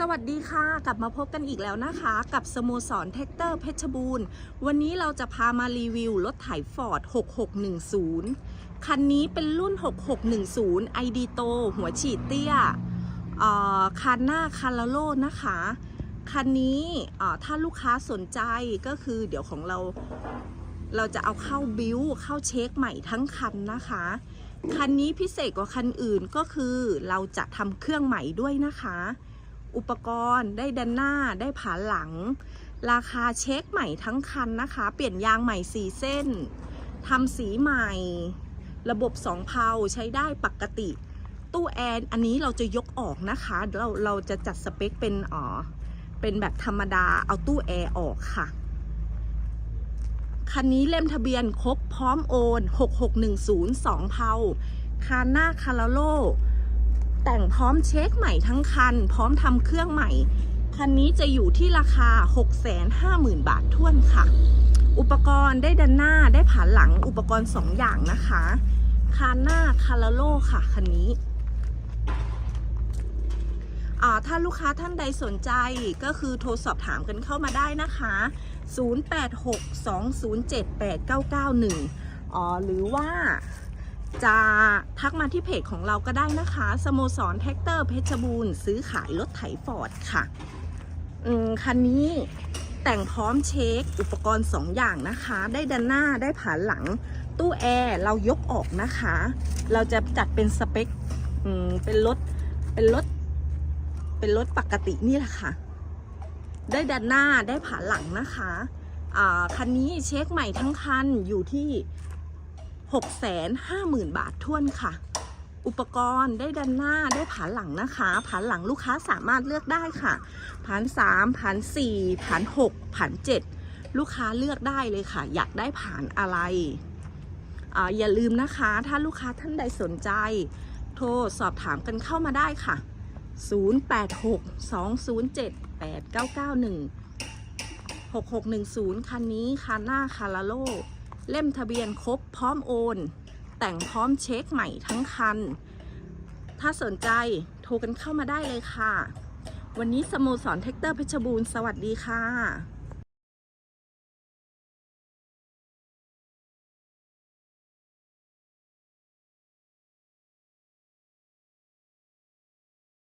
สวัสดีค่ะ กลับมาพบกันอีกแล้วนะคะ กับสโมสรแท็กเตอร์เพชรบูรณ์ วันนี้เราจะพามารีวิวรถไถฟอร์ด 6610 คันนี้เป็นรุ่น 6610 ID โต หัวฉีดเตี้ยคันหน้าคาราโลนะคะ คันนี้ถ้าลูกค้าสนใจก็คือเดี๋ยวของเรา เราจะเอาเข้าบิวเข้าเช็คใหม่ทั้งคันนะคะ คันนี้พิเศษกว่าคันอื่นก็คือเราจะทำเครื่องใหม่ด้วยนะคะ อุปกรณ์ ได้ดันหน้า ได้ผาหลัง ราคาเช็คใหม่ทั้งคันนะคะ เปลี่ยนยางใหม่4เส้นทำสีใหม่ ระบบสองเพาใช้ได้ปกติ ตู้แอร์อันนี้เราจะยกออกนะคะ เราเราจะจัดสเปคเป็นอ๋อเป็นแบบธรรมดาเอาตู้แอร์ออกค่ะคันนี้เล่มทะเบียนครบพร้อมโอน 6610 2 เพาคานหน้าคาราโล แต่งพร้อมเช็คใหม่ทั้งคัน พร้อมทำเครื่องใหม่ คันนี้จะอยู่ที่ราคา 650,000 บาทท่วนค่ะ อุปกรณ์ได้ดันหน้าได้ผานหลังอุปกรณ์ 2 อย่างนะคะ คานหน้าคาราโลค่ะ คันนี้อ่าถ้าลูกค้าท่านใดสนใจก็คือโทรสอบถามกันเข้ามาได้นะคะ 0862078991 อ๋อ หรือว่า จะทักมาที่เพจของเราก็ได้นะคะ สโมสรแท็กเตอร์เพชรบูรณ์ซื้อขายรถไถฟอร์ดค่ะอืมคันนี้แต่งพร้อมเช็คอุปกรณ์ 2 อย่างนะคะ ได้ดันหน้าได้ผานหลัง ตู้แอร์เรายกออกนะคะ เราจะจัดเป็นสเปคอืมเป็นรถเป็นรถเป็นรถปกตินี่แหละค่ะ ได้ดันหน้าได้ผาหลังนะคะอ่าคันนี้เช็คใหม่ทั้งคันอยู่ที่ 650,000 บาทท่วนค่ะ อุปกรณ์ได้ดันหน้าได้ผานหลังนะคะผานหลังลูกค้าสามารถเลือกได้ค่ะผานสามผานสี่ผานหกผานเจ็ดลูกค้าเลือกได้เลยค่ะ อยากได้ผานอะไรอ่าอย่าลืมนะคะ ถ้าลูกค้าท่านใดสนใจ โทรสอบถามกันเข้ามาได้ค่ะ 0862078991 6610 คันนี้คันหน้าคาราโล เล่มทะเบียนครบพร้อมโอน แต่งพร้อมเช็คใหม่ทั้งคัน ถ้าสนใจโทรกันเข้ามาได้เลยค่ะ วันนี้สโมสรแท็กเตอร์เพชรบูรณ์สวัสดีค่ะ